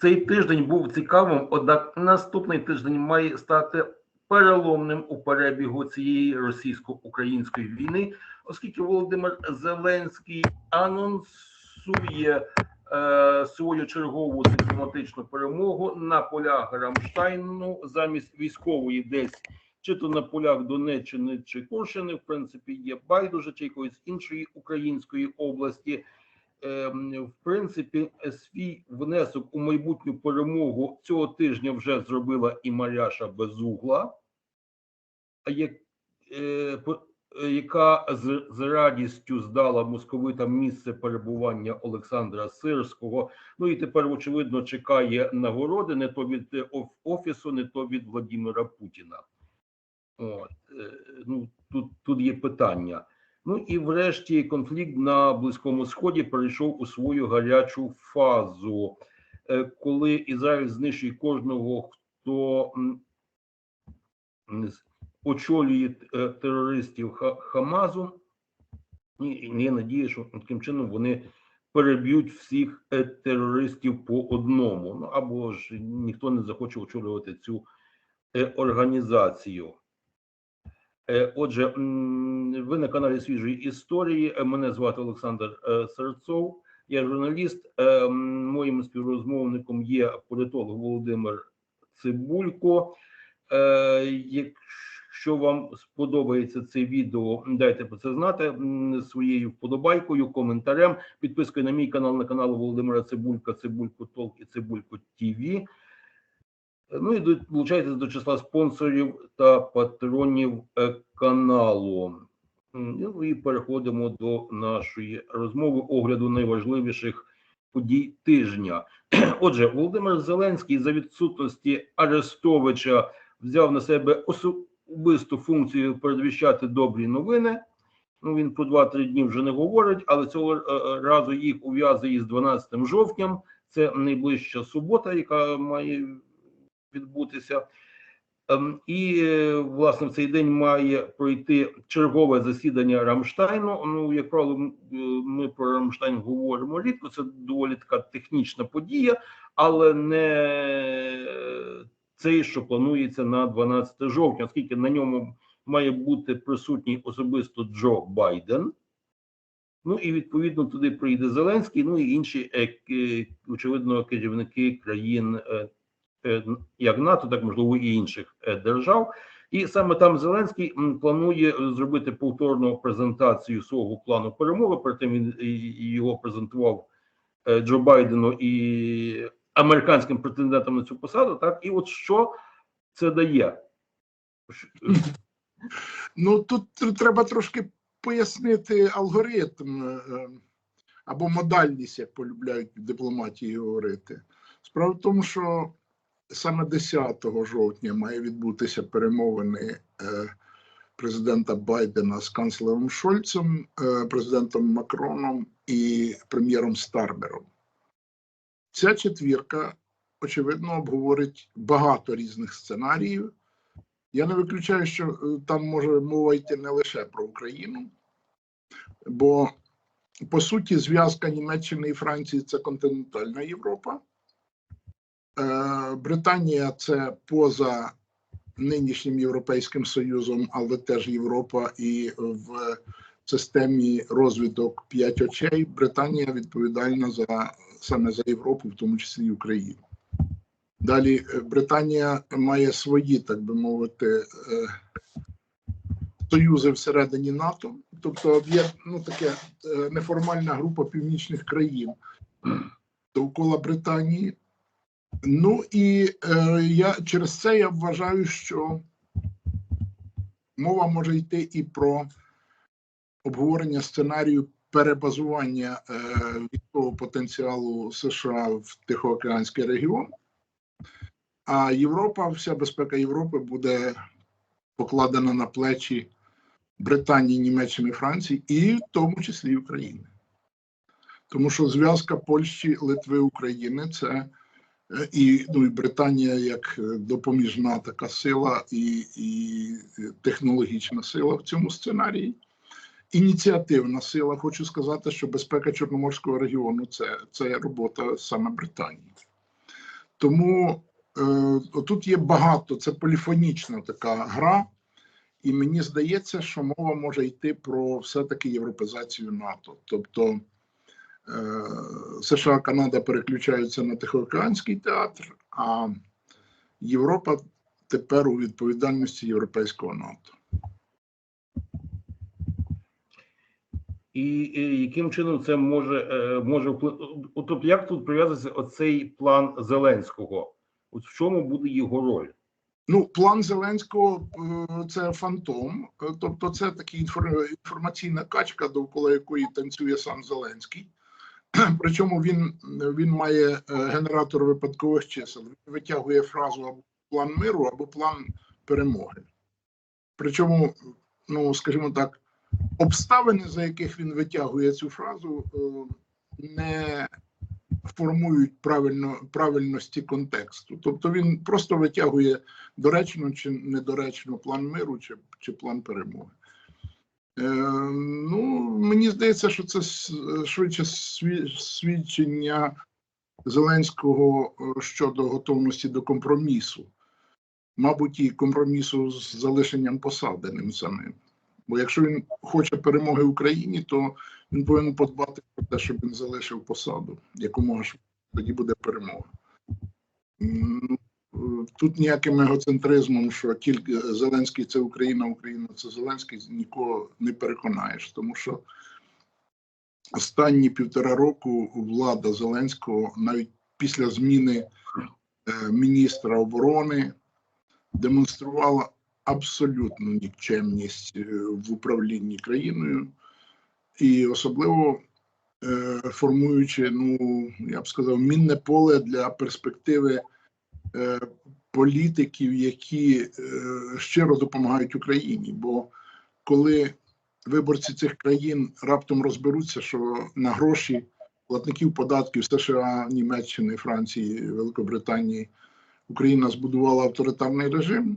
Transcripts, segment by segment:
Цей тиждень був цікавим, однак наступний тиждень має стати переломним у перебігу цієї російсько-української війни, оскільки Володимир Зеленський анонсує е, свою чергову дипломатичну перемогу на полях Рамштайну замість військової десь чи то на полях Донеччини чи Курщини, в принципі, є байдуже чи якоїсь іншої української області. Ем, В принципі, свій внесок у майбутню перемогу цього тижня вже зробила і Маряша Безугла, е, яка з, з радістю здала московитам місце перебування Олександра Сирського. Ну і тепер, очевидно, чекає нагороди не то від е, офісу, не то від Владимира Путіна. От, е, ну, тут, тут є питання. Ну і врешті конфлікт на Близькому Сході перейшов у свою гарячу фазу, е, коли Ізраїль знищує кожного, хто очолює е, терористів Хамазу. І є надія, що таким чином вони переб'ють всіх е, терористів по одному. Ну або ж ніхто не захоче очолювати цю організацію. Е, Отже, ви на каналі свіжої історії. Е, Мене звати Олександр е, Серцов. Я журналіст. Моїм співрозмовником є політолог Володимир Цибулько. Якщо вам сподобається це відео, дайте про це знати своєю вподобайкою, коментарем, підпискою на мій канал, на канал Володимира Цибулька, Цибулько Толк і Цибулько ТВ. Ну і долучайтесь до числа спонсорів та патронів е, каналу. Ну і переходимо до нашої розмови огляду найважливіших подій тижня. Отже, Володимир Зеленський за відсутності Арестовича взяв на себе особисту функцію передвіщати добрі новини. Ну, він по 2-3 дні вже не говорить, але цього е, е, разу їх ув'язує з 12 жовтням. Це найближча субота, яка має відбутися. Ем, І е, власне в цей день має пройти чергове засідання Рамштайну. Ну, як правило, е, ми про Рамштайн говоримо рідко. Це доволі така технічна подія, але не цей, що планується на 12 жовтня, оскільки на ньому має бути присутній особисто Джо Байден. Ну і відповідно туди прийде Зеленський, ну і інші, е, очевидно, керівники країн як НАТО, так можливо і інших е, держав. І саме там Зеленський планує е, зробити повторну презентацію свого плану перемоги. Перед він його презентував е, Джо Байдену і американським претендентам на цю посаду. Так, і от що це дає? Ну тут треба трошки пояснити алгоритм е, е, або модальність, як полюбляють в дипломатії говорити. Справа в тому, що саме 10 жовтня має відбутися перемовини е, президента Байдена з канцлером Шольцем, е, президентом Макроном і прем'єром Старбером. Ця четвірка, очевидно, обговорить багато різних сценаріїв. Я не виключаю, що е, там може мова йти не лише про Україну, бо по суті зв'язка Німеччини і Франції це континентальна Європа. Е, Британія це поза нинішнім Європейським Союзом, але теж Європа і в системі розвиток п'ять очей. Британія відповідальна за саме за Європу, в тому числі і Україну. Далі е, Британія має свої, так би мовити, е, союзи всередині НАТО, тобто є ну, таке неформальна група північних країн довкола Британії. Ну і е, я через це я вважаю, що мова може йти і про обговорення сценарію перебазування е, військового потенціалу США в Тихоокеанський регіон. А Європа, вся безпека Європи буде покладена на плечі Британії, Німеччини, Франції і в тому числі України. Тому що зв'язка Польщі, Литви, України це і, ну, і Британія як е, допоміжна така сила і, і е, технологічна сила в цьому сценарії. Ініціативна сила. Хочу сказати, що безпека Чорноморського регіону це, це робота саме Британії. Тому е, тут є багато, це поліфонічна така гра, і мені здається, що мова може йти про все-таки європейзацію НАТО. Тобто е, США, Канада переключаються на Тихоокеанський театр, а Європа тепер у відповідальності Європейського НАТО. І, і яким чином це може, е, може вплинути? Тобто, як тут прив'язується оцей план Зеленського? От в чому буде його роль? Ну, план Зеленського е, це фантом, е, тобто це така інфор- інформаційна качка, довкола якої танцює сам Зеленський. Причому він, він має е, генератор випадкових чисел. Він витягує фразу або план миру, або план перемоги. Причому, ну скажімо так, обставини, за яких він витягує цю фразу, е, не формують правильно, правильності контексту. Тобто він просто витягує доречно чи недоречно план миру чи, чи план перемоги. Е, ну, мені здається, що це швидше свідчення Зеленського е, щодо готовності до компромісу. Мабуть, і компромісу з залишенням посади ним самим. Бо якщо він хоче перемоги Україні, то він повинен подбати про те, щоб він залишив посаду, якомога швидше тоді буде перемога. Тут ніяким егоцентризмом, що тільки Зеленський це Україна, Україна це Зеленський, нікого не переконаєш, тому що останні півтора року влада Зеленського, навіть після зміни е, міністра оборони, демонструвала абсолютну нікчемність е, в управлінні країною, і особливо е, формуючи, ну я б сказав, мінне поле для перспективи політиків, які е, щиро допомагають Україні. Бо коли виборці цих країн раптом розберуться, що на гроші платників податків США, Німеччини, Франції, Великобританії Україна збудувала авторитарний режим,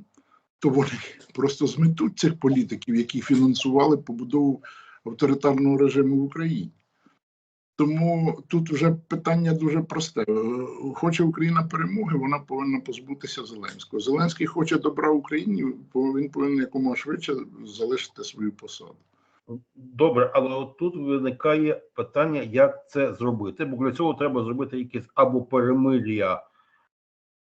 то вони просто зметуть цих політиків, які фінансували побудову авторитарного режиму в Україні. Тому тут вже питання дуже просте. Е, Хоче Україна перемоги, вона повинна позбутися Зеленського. Зеленський хоче добра Україні, бо він повинен якомога швидше залишити свою посаду. Добре, але от тут виникає питання, як це зробити. Бо для цього треба зробити якесь або перемир'я,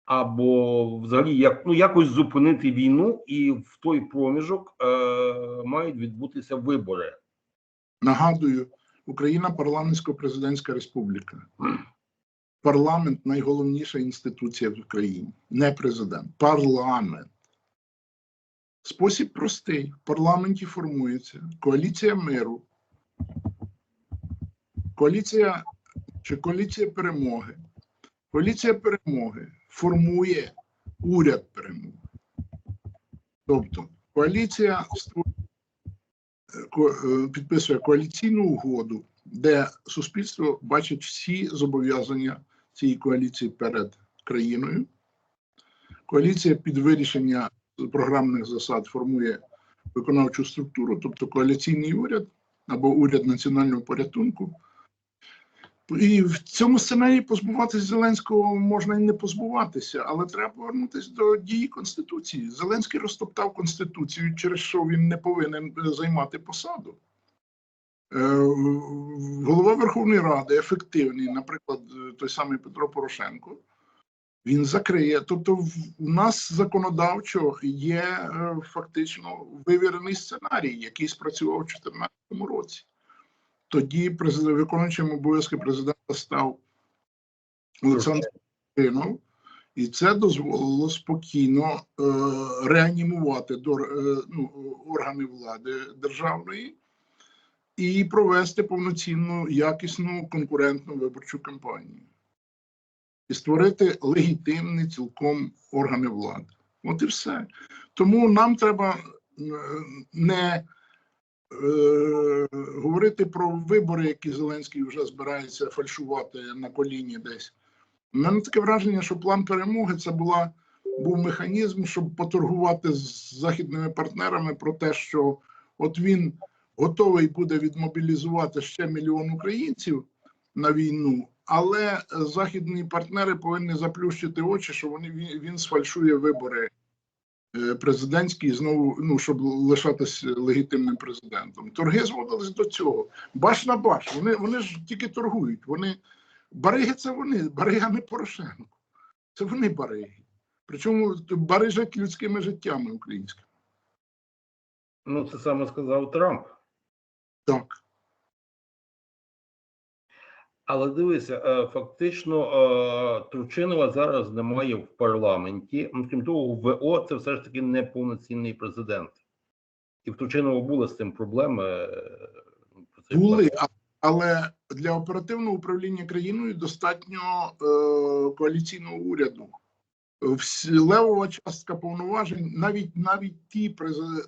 або взагалі як, ну, якось зупинити війну, і в той проміжок е, мають відбутися вибори. Нагадую, Україна парламентсько-президентська республіка. Парламент найголовніша інституція в Україні, не президент, парламент. Спосіб простий: в парламенті формується коаліція миру, коаліція чи коаліція перемоги. Коаліція перемоги формує уряд перемоги. Тобто коаліція створює підписує коаліційну угоду, де суспільство бачить всі зобов'язання цієї коаліції перед країною. Коаліція під вирішення програмних засад формує виконавчу структуру, тобто коаліційний уряд або уряд національного порятунку. І в цьому сценарії позбуватися Зеленського можна і не позбуватися, але треба повернутися до дії Конституції. Зеленський розтоптав Конституцію, через що він не повинен займати посаду. Е, Голова Верховної Ради ефективний, наприклад, той самий Петро Порошенко, він закриє. Тобто, у нас законодавчо є е, фактично вивірений сценарій, який спрацював у 2014 році. Тоді президент, виконуючим обов'язки президента став Олександр Кримов, і це дозволило спокійно е, реанімувати до, е, ну, органи влади державної і провести повноцінну, якісну конкурентну виборчу кампанію. І створити легітимні цілком органи влади. От і все. Тому нам треба е, не говорити про вибори, які Зеленський вже збирається фальшувати на коліні десь. У мене таке враження, що план перемоги це була, був механізм, щоб поторгувати з західними партнерами про те, що от він готовий буде відмобілізувати ще мільйон українців на війну, але е, західні партнери повинні заплющити очі, що вони він, сфальшує вибори е, президентські і знову, ну щоб лишатись легітимним президентом. Торги зводились до цього. Баш на баш. Вони, вони ж тільки торгують. Вони бариги це вони, барига не Порошенко. Це вони бариги. Причому барижать людськими життями українськими. Ну, це саме сказав Трамп. Так. Але дивися, е, фактично е, Турчинова зараз немає в парламенті. Крім того, ВО це все ж таки не повноцінний президент. І в Турчинова були з цим проблеми. е, Були, але для оперативного управління країною достатньо е, коаліційного уряду. Всі- Левова частка повноважень, навіть навіть ті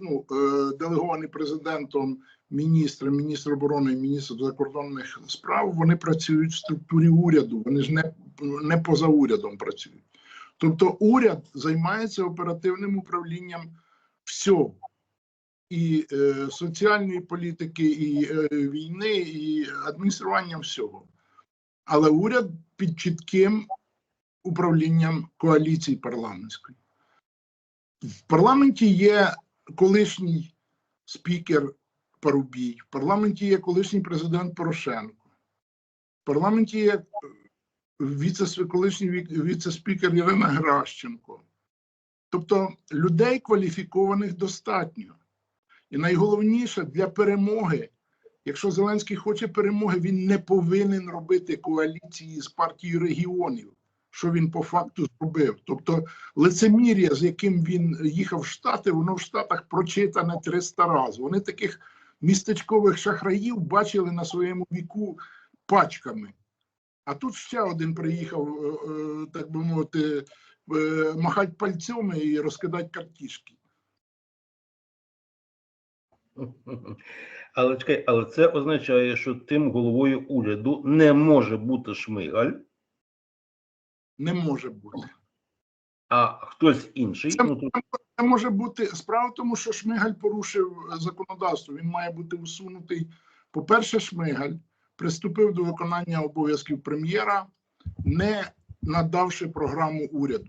ну, е, делеговані президентом міністри, міністр оборони міністр закордонних справ, вони працюють в структурі уряду. Вони ж не, не поза урядом працюють. Тобто, уряд займається оперативним управлінням всього і е, соціальної політики, і е, війни, і адміністрування всього. Але уряд під чітким управлінням коаліції парламентської. В парламенті є колишній спікер Парубій, в парламенті є колишній президент Порошенко, в парламенті є е, колишній ві- віце-спікер Ірина Гращенко. Тобто людей кваліфікованих достатньо. І найголовніше для перемоги, якщо Зеленський хоче перемоги, він не повинен робити коаліції з партією регіонів, що він по факту зробив. Тобто лицемір'я, з яким він їхав в Штати, воно в Штатах прочитане 300 разів. Вони таких містечкових шахраїв бачили на своєму віку пачками. А тут ще один приїхав, е, е, так би мовити, е, махати пальцями і розкидати картішки. Але чекай, але це означає, що тим головою уряду не може бути Шмигаль, Не може бути. а хтось інший. Це- Ну, тут Це може бути справа тому, що Шмигаль порушив законодавство. Він має бути усунутий. По-перше, Шмигаль приступив до виконання обов'язків прем'єра, не надавши програму уряду.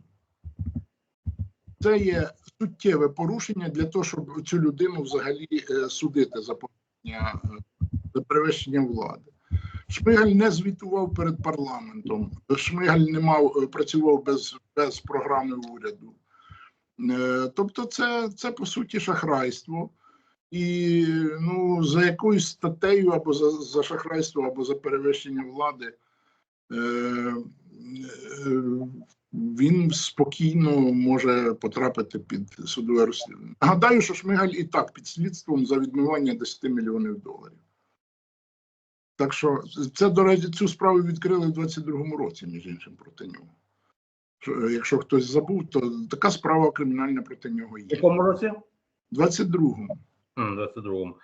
Це є суттєве порушення для того, щоб цю людину взагалі е, судити за порушення е, за перевищення влади. Шмигаль не звітував перед парламентом. Шмигаль не мав е, працював без, без програми уряду. Е, Тобто, це, це по суті шахрайство. І ну, за якоюсь статтею або за, за шахрайство, або за перевищення влади, е, е, він спокійно може потрапити під судове розслідування. Нагадаю, що Шмигаль і так під слідством за відмивання 10 мільйонів доларів. Так що це, до речі, цю справу відкрили в 22-му році, між іншим, проти нього. Е, Якщо хтось забув, то така справа кримінальна проти нього є. в якому році? В 22-му. 22-му.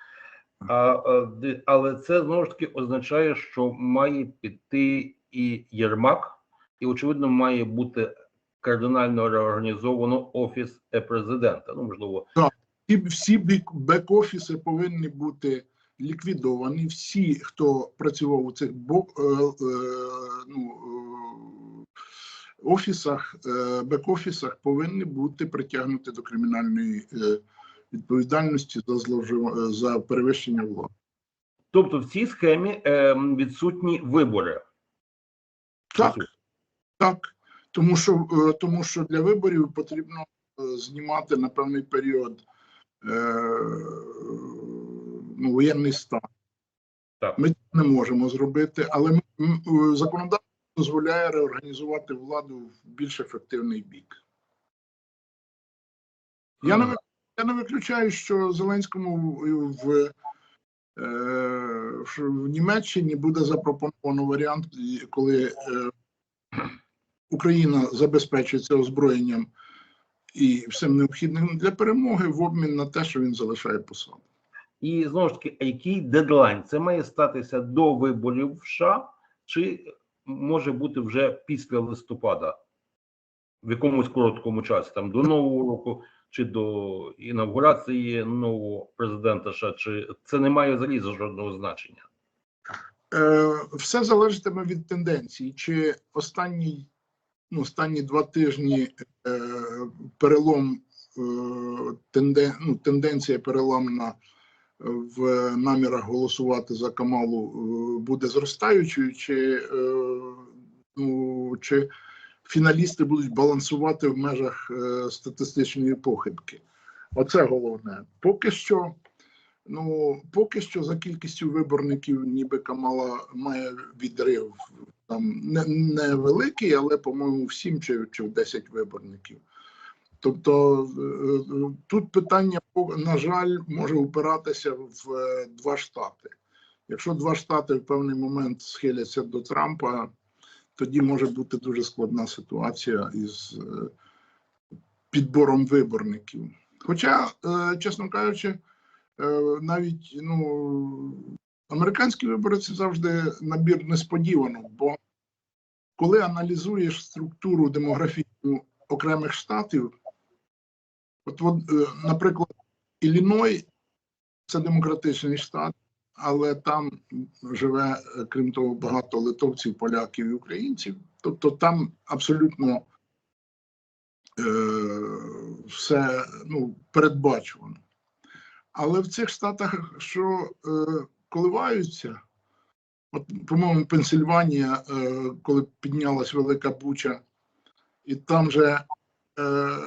А, а, але це знову ж таки означає, що має піти і Єрмак, і, очевидно, має бути кардинально реорганізовано офіс президента. Ну, можливо, І всі бек-офіси повинні бути ліквідовані. Всі, хто працював у цих бок, е, е, ну, е, офісах, е, бек-офісах, повинні бути притягнуті до кримінальної е, відповідальності за зловжив... за перевищення влади. тобто в цій схемі е, відсутні вибори. Так, так. Тому що, е, тому що для виборів потрібно е, знімати на певний період е, ну, воєнний стан. Так. Ми це не можемо зробити, але м- м, е, законодавство дозволяє реорганізувати владу в більш ефективний бік. Я не, я не виключаю, що Зеленському в, в, е, в, Німеччині буде запропоновано варіант, коли е, Україна забезпечується озброєнням і всім необхідним для перемоги в обмін на те, що він залишає посаду. І знову ж таки, а який дедлайн? Це має статися до виборів в США, чи може бути вже після листопада, в якомусь короткому часі, там до нового року, чи до інавгурації нового президента США, чи це не має взагалі жодного значення? Е, все залежатиме від тенденції. Чи останній, ну, останні два тижні е, перелом, е, тенден, ну, тенденція переломна в намірах голосувати за Камалу е, буде зростаючою, чи, е, ну, чи фіналісти будуть балансувати в межах е, статистичної похибки. Оце головне. Поки що, ну поки що за кількістю виборників, ніби Камала має відрив там не, невеликий, але по-моєму в 7 чи, чи в 10 виборників. Тобто е, е, тут питання, на жаль, може упиратися в е, два штати. Якщо два штати в певний момент схиляться до Трампа, тоді може бути дуже складна ситуація із підбором виборників. Хоча, чесно кажучи, навіть ну, американські вибори це завжди набір несподівано, бо коли аналізуєш структуру демографічну окремих штатів, от, е, наприклад, Ілліной це демократичний штат, але там живе, е, крім того, багато литовців, поляків і українців. Тобто там абсолютно е, все ну, передбачувано. Але в цих штатах, що е, коливаються, от, по-моєму, Пенсильванія, е, коли піднялась велика буча, і там же е,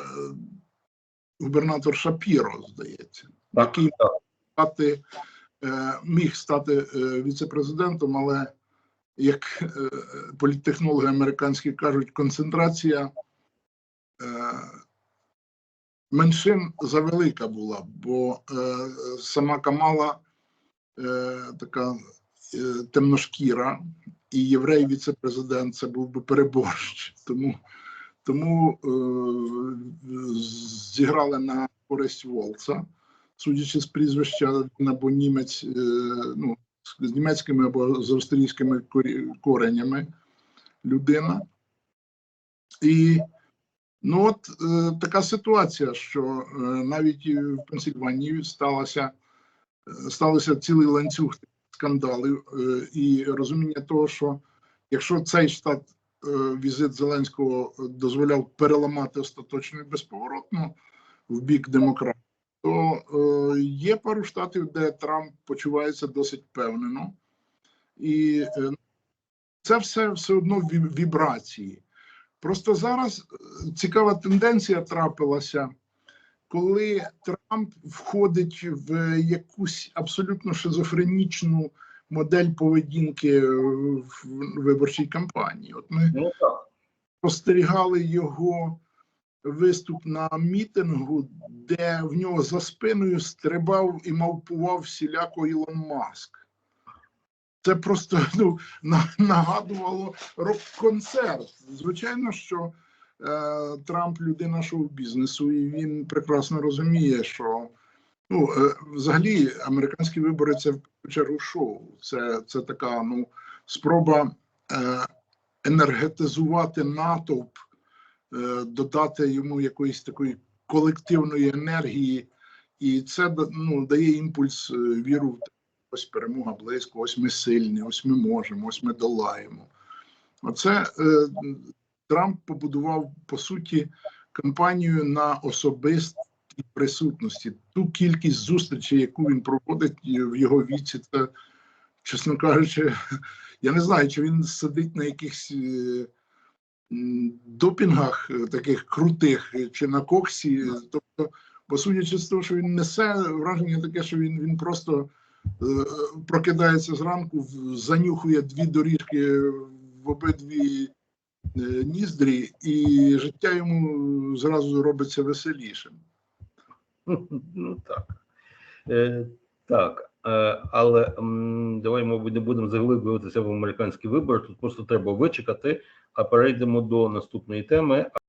губернатор Шапіро, здається, Так, який так. стати, е, міг стати е, віце-президентом, але як е, політтехнологи американські кажуть, концентрація меншин завелика була, бо сама Камала така темношкіра, і єврей віце-президент це був би переборщ. Тому, тому е, зіграли на користь Волца судячи з прізвища, або німець, е, ну, з німецькими або з австрійськими коренями людина. І ну от е, така ситуація, що е, навіть в Пенсильванії сталося, сталося цілий ланцюг скандалів е, і розуміння того, що якщо цей штат візит Зеленського дозволяв переламати остаточно і безповоротно в бік демократії, то е, є пару штатів, де Трамп почувається досить впевнено, і е, це все все одно ві- вібрації. Просто зараз е, цікава тенденція трапилася, коли Трамп входить в якусь абсолютно шизофренічну модель поведінки е, в виборчій кампанії. От ми Ну так. спостерігали його виступ на мітингу, де в нього за спиною стрибав і мавпував всіляко Ілон Маск. Це просто ну, нагадувало рок-концерт. Звичайно, що е, Трамп людина шоу-бізнесу, і він прекрасно розуміє, що ну, е, взагалі американські вибори це в чергу шоу. Це, це така ну, спроба е, енергетизувати натовп е, додати йому якоїсь такої колективної енергії, і це ну, дає імпульс віру в те, ось перемога близько, ось ми сильні, ось ми можемо, ось ми долаємо. Оце е, Трамп побудував по суті кампанію на особистій присутності. Ту кількість зустрічей, яку він проводить в його віці, це, чесно кажучи, я не знаю, чи він сидить на якихось. е, допінгах е, таких крутих е, чи на коксі. Тобто, бо судячи з того, що він несе враження таке, що він, він просто прокидається зранку, занюхує дві доріжки в обидві ніздрі, і життя йому зразу робиться веселішим. Ну так. Е, так. Е, але давай, мабуть, не будемо заглиблюватися в американські вибори. Тут просто треба вичекати, а перейдемо до наступної теми.